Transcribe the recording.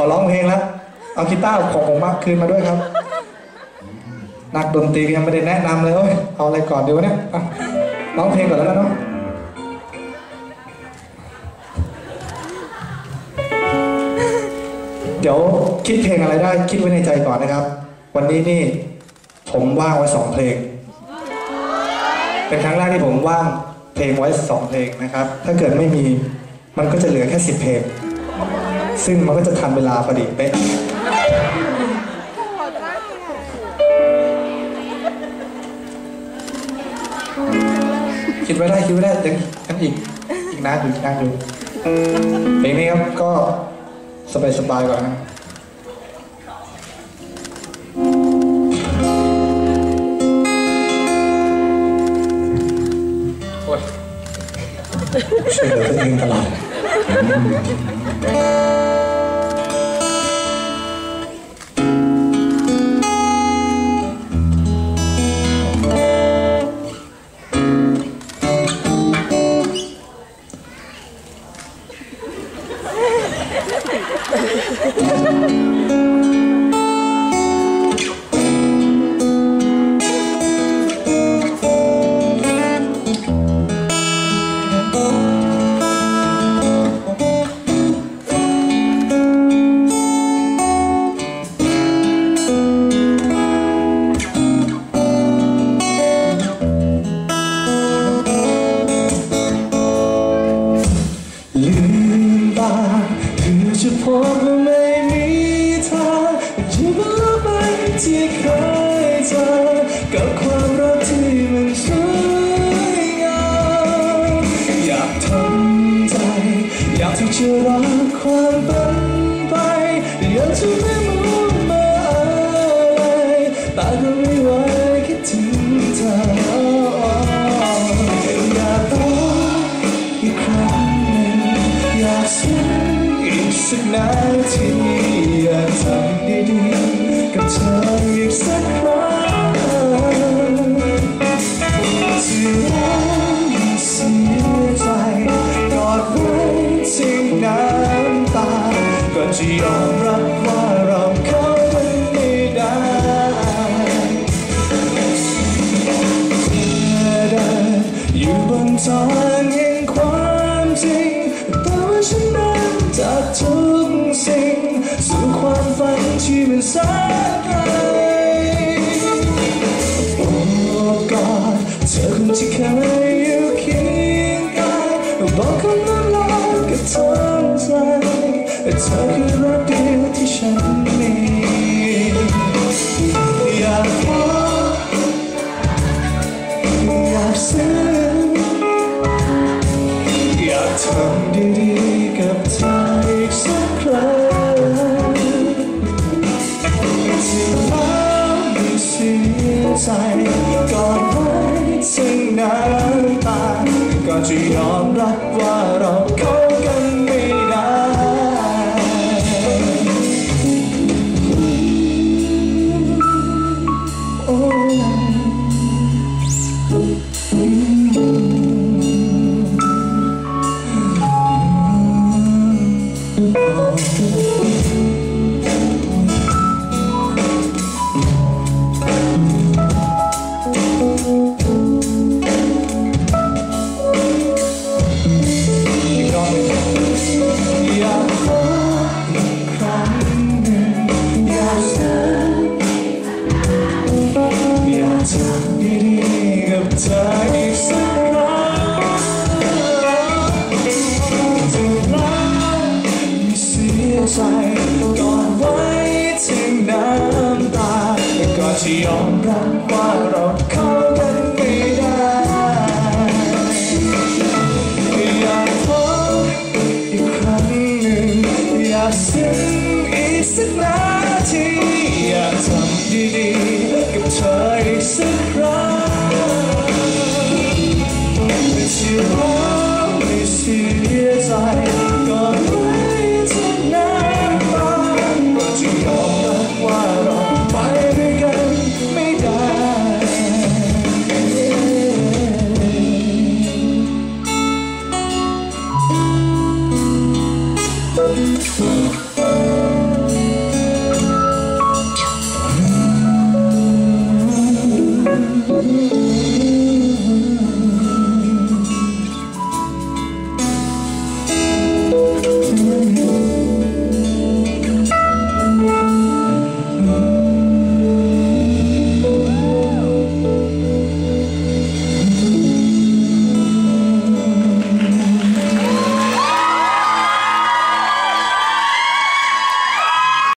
ขอร้องเพลงแล้ว เอากีตาร์ของผมมาคืนมาด้วยครับ นักดนตรียังไม่ได้แนะนำเลยเอาอะไรก่อนดีวะเนี่ยร้องเพลงก่อนแล้วกันเนาะเดี๋ยวคิดเพลงอะไรได้คิดไว้ในใจก่อนนะครับ วันนี้นี่ผมว่างไว้สองเพลง เป็นครั้งแรกที่ผมว่างเพลงไว้สองเพลงนะครับ ถ้าเกิดไม่มีมันก็จะเหลือแค่สิบเพลง ซึ่งมันก็จะทันเวลาพอดีเป๊ะคิดไว้ได้คิดไว้ได้เดี๋ยวกันอีกอีกนานอยู่อีกนานอยู่เพลงนี้ครับก็สบายๆก่อนนะโอ๊ยช่วยเหลือตัวเองตลอด ลื จะพบว่าไม่มีเธอจะบนโลกใบที่เคยเจอกับความรักที่มันสวยงามอยากทำใจ อยากที่จะรัก ที่อยากทำดีๆกับเธออีกสักครั้งที่แล้วเสียใจกอดไว้ที่น้ำตาก่อนจะยอมรับว่าเราเข้ากันไม่ได้เดินอยู่บนทาง ความฝันที่มันแสนไกลโอ้กอดเธอคนที่เคยอยู่เคี ใจก่อนไว้ซึ่งน้ำตาก่อนจะยอมรับว่าเรา จะยอมรับว่าเราเข้ากันไม่ได้อยากพบอีกครั้งหนึ่งอยากซึ้งอีกสักนาทีอยากทำดีๆกับเธออีกสักครั้งไม่ใช่รักไม่ใช่